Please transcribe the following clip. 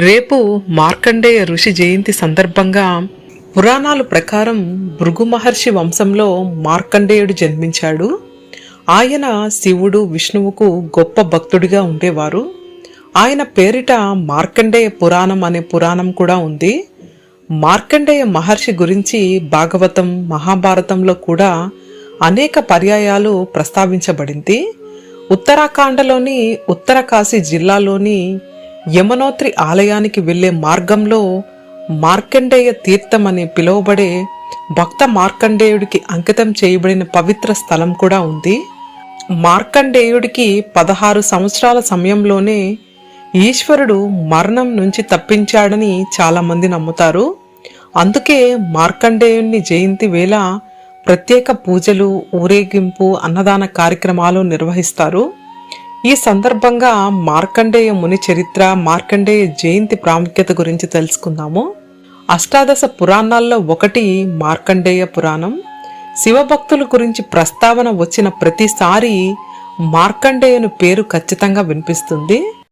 రేపు మార్కండేయ ఋషి జయంతి సందర్భంగా పురాణాల ప్రకారం భృగు మహర్షి వంశంలో మార్కండేయుడు జన్మించాడు. ఆయన శివుడు విష్ణువుకు గొప్ప భక్తుడిగా ఉండేవారు. ఆయన పేరిట మార్కండేయ పురాణం అనే పురాణం కూడా ఉంది. మార్కండేయ మహర్షి గురించి భాగవతం మహాభారతంలో కూడా అనేక పర్యాయాలు ప్రస్తావించబడింది. ఉత్తరాఖండలోని ఉత్తరకాశీ జిల్లాలోని యమునోత్రి ఆలయానికి వెళ్ళే మార్గంలో మార్కండేయ తీర్థం అని పిలువబడే భక్త మార్కండేయుడికి అంకితం చేయబడిన పవిత్ర స్థలం కూడా ఉంది. మార్కండేయుడికి పదహారు సంవత్సరాల సమయంలోనే ఈశ్వరుడు మరణం నుంచి తప్పించాడని చాలామంది నమ్ముతారు. అందుకే మార్కండేయుని జయంతి వేళ ప్రత్యేక పూజలు ఊరేగింపు అన్నదాన కార్యక్రమాలు నిర్వహిస్తారు. ఈ సందర్భంగా మార్కండేయ ముని చరిత్ర మార్కండేయ జయంతి ప్రాముఖ్యత గురించి తెలుసుకుందాము. అష్టాదశ పురాణాల్లో ఒకటి మార్కండేయ పురాణం. శివభక్తుల గురించి ప్రస్తావన వచ్చిన ప్రతిసారి మార్కండేయుని పేరు ఖచ్చితంగా వినిపిస్తుంది.